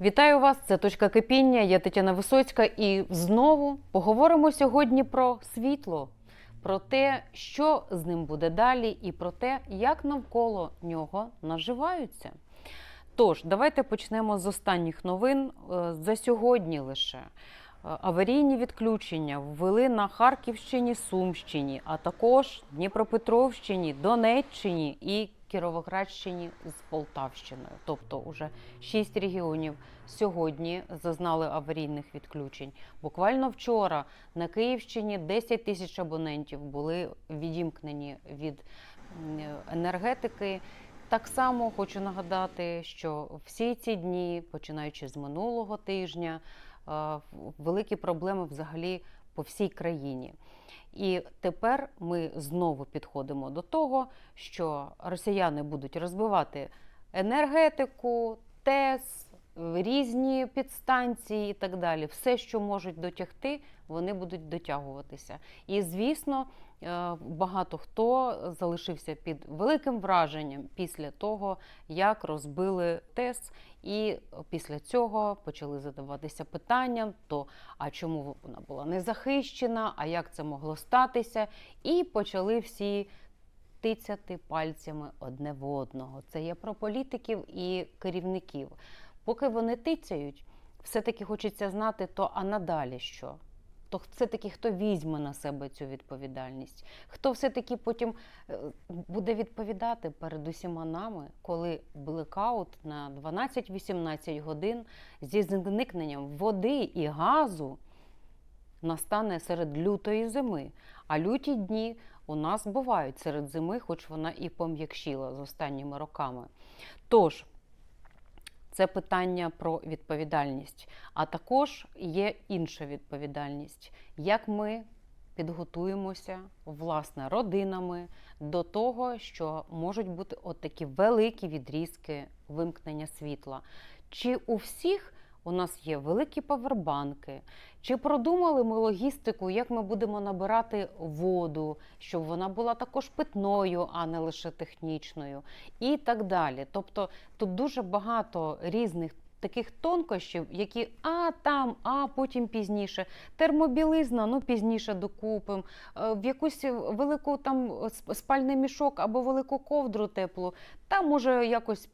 Вітаю вас! Це точка кипіння. Я Тетяна Висоцька, і знову поговоримо сьогодні про світло, про те, що з ним буде далі, і про те, як навколо нього наживаються. Тож, давайте почнемо з останніх новин Е, за сьогодні лише. Е, Аварійні відключення ввели на Харківщині, Сумщині, а також Дніпропетровщині, Донеччині і Кіровоградщині з Полтавщиною. Тобто, уже шість регіонів сьогодні зазнали аварійних відключень. Буквально вчора на Київщині 10 тисяч абонентів були відімкнені від енергетики. Так само хочу нагадати, що всі ці дні, починаючи з минулого тижня, великі проблеми взагалі по всій країні. І тепер ми знову підходимо до того, що росіяни будуть розбивати енергетику, ТЕС, різні підстанції і так далі. Все, що можуть дотягти, вони будуть дотягуватися. І звісно, е, багато хто залишився під великим враженням після того, як розбили ТЕС, і після цього почали задаватися питанням: то а чому вона була не захищена, а як це могло статися? І почали всі тицяти пальцями одне в одного. Це є про політиків і керівників. Поки вони тицяють, все-таки хочеться знати, то а надалі що? То все-таки хто візьме на себе цю відповідальність? Хто все-таки потім е, буде відповідати перед усіма нами, коли блекаут на 12-18 годин зі зникненням води і газу настане серед лютої зими. А люті дні у нас бувають серед зими, хоч вона і пом'якшіла з останніми роками. Тож, це питання про відповідальність. А також є інша відповідальність, як ми підготуємося власне родинами до того, що можуть бути от такі великі відрізки вимкнення світла. Чи у всіх у нас є великі павербанки? Чи продумали ми логістику, як ми будемо набирати воду, щоб вона була також питною, а не лише технічною, і так далі. Тобто тут дуже багато різних таких тонкощів, які а там, а потім пізніше. Термобілизна, ну пізніше докупимо, Е, в якусь велику там спальний мішок або велику ковдру теплу, там може якось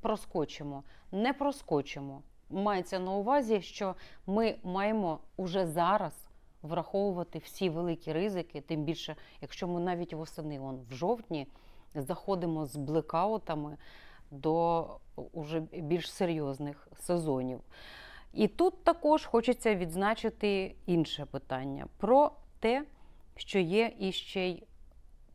проскочимо. Не проскочимо. Мається на увазі, що ми маємо уже зараз враховувати всі великі ризики, тим більше, якщо ми навіть восени он, в жовтні заходимо з блекаутами до уже більш серйозних сезонів. І тут також хочеться відзначити інше питання про те, що є іще й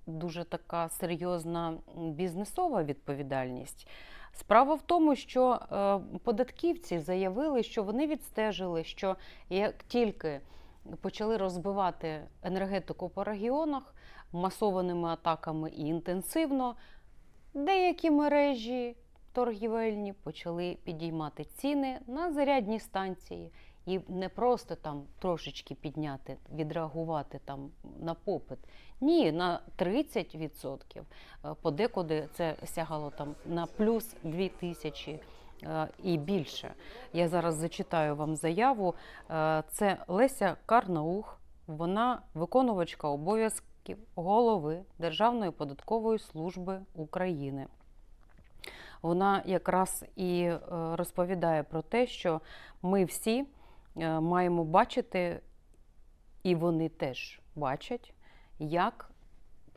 дуже така серйозна бізнесова відповідальність. Справа в тому, що е, податківці заявили, що вони відстежили, що як тільки почали розбивати енергетику по регіонах масованими атаками і інтенсивно, деякі мережі торгівельні почали підіймати ціни на зарядні станції. І не просто там трошечки підняти, відреагувати там на попит. Ні, на 30%. Е, Подекуди це сягало там на плюс 2 тисячі е, і більше. Я зараз зачитаю вам заяву. Е, Це Леся Карнаух, вона виконувачка обов'язків голови Державної податкової служби України. Вона якраз і розповідає про те, що ми всі маємо бачити, і вони теж бачать, як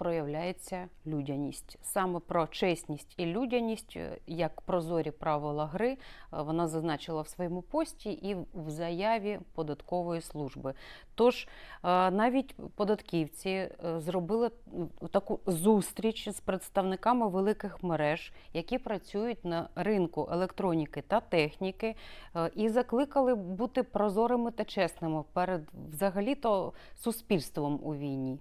проявляється людяність. Саме про чесність і людяність, е, як прозорі правила гри, е, вона зазначила в своєму пості і в заяві податкової служби. Тож е, навіть податківці зробили таку зустріч з представниками великих мереж, які працюють на ринку електроніки та техніки, і закликали бути прозорими та чесними перед взагалі-то суспільством у війні.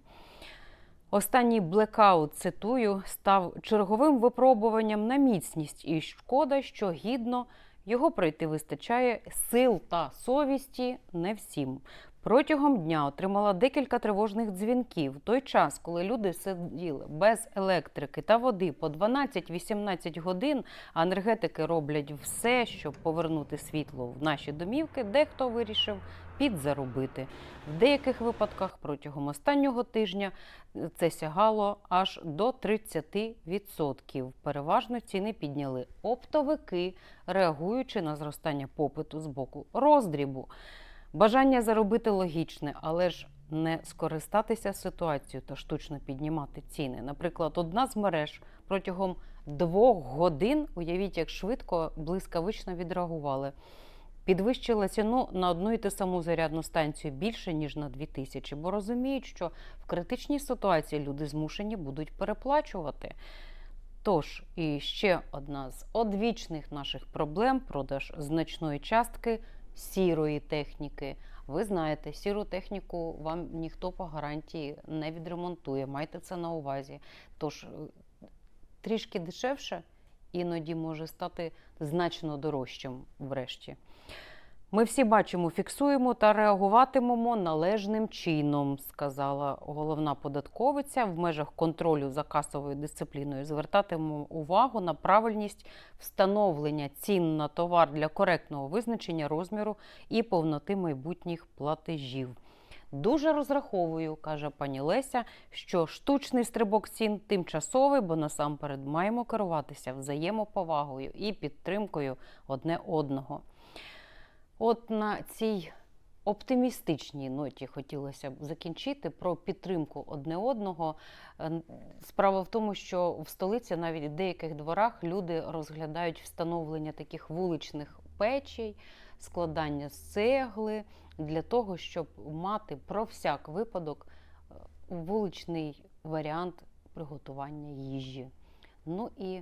Останній блекаут, цитую, став черговим випробуванням на міцність, і шкода, що гідно його пройти вистачає сил та совісті не всім. Протягом дня отримала декілька тривожних дзвінків. В той час, коли люди сиділи без електрики та води по 12-18 годин, енергетики роблять все, щоб повернути світло в наші домівки, дехто вирішив підзаробити. В деяких випадках протягом останнього тижня це сягало аж до 30%. Переважно ціни підняли оптовики, реагуючи на зростання попиту з боку роздрібу. Бажання заробити логічне, але ж не скористатися ситуацією та штучно піднімати ціни. Наприклад, одна з мереж протягом двох годин, уявіть, як швидко, блискавично відреагували. Підвищила ціну на одну і ту саму зарядну станцію більше ніж на 2 тисячі, бо розуміють, що в критичній ситуації люди змушені будуть переплачувати. Тож, і ще одна з одвічних наших проблем продаж значної частки сірої техніки. Ви знаєте, сіру техніку вам ніхто по гарантії не відремонтує. Майте це на увазі. Тож е, трішки дешевше іноді може стати значно дорожчим врешті. Ми всі бачимо, фіксуємо та реагуватимемо належним чином, сказала головна податковиця. В межах контролю за касовою дисципліною звертатимемо увагу на правильність встановлення цін на товар для коректного визначення розміру і повноти майбутніх платежів. Дуже розраховую, каже пані Леся, що штучний стрибок цін тимчасовий, бо насамперед маємо керуватися взаємоповагою і підтримкою одне одного. От на цій оптимістичній ноті хотілося б закінчити про підтримку одне одного. Е, Справа в тому, що в столиці навіть в деяких дворах люди розглядають встановлення таких вуличних печей, складання з цегли для того, щоб мати про всяк випадок е, вуличний варіант приготування їжі. Ну і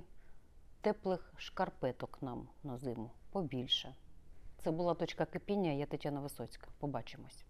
теплих шкарпеток нам на зиму побільше. Це була точка кипіння. Я Тетяна Висоцька. Побачимось.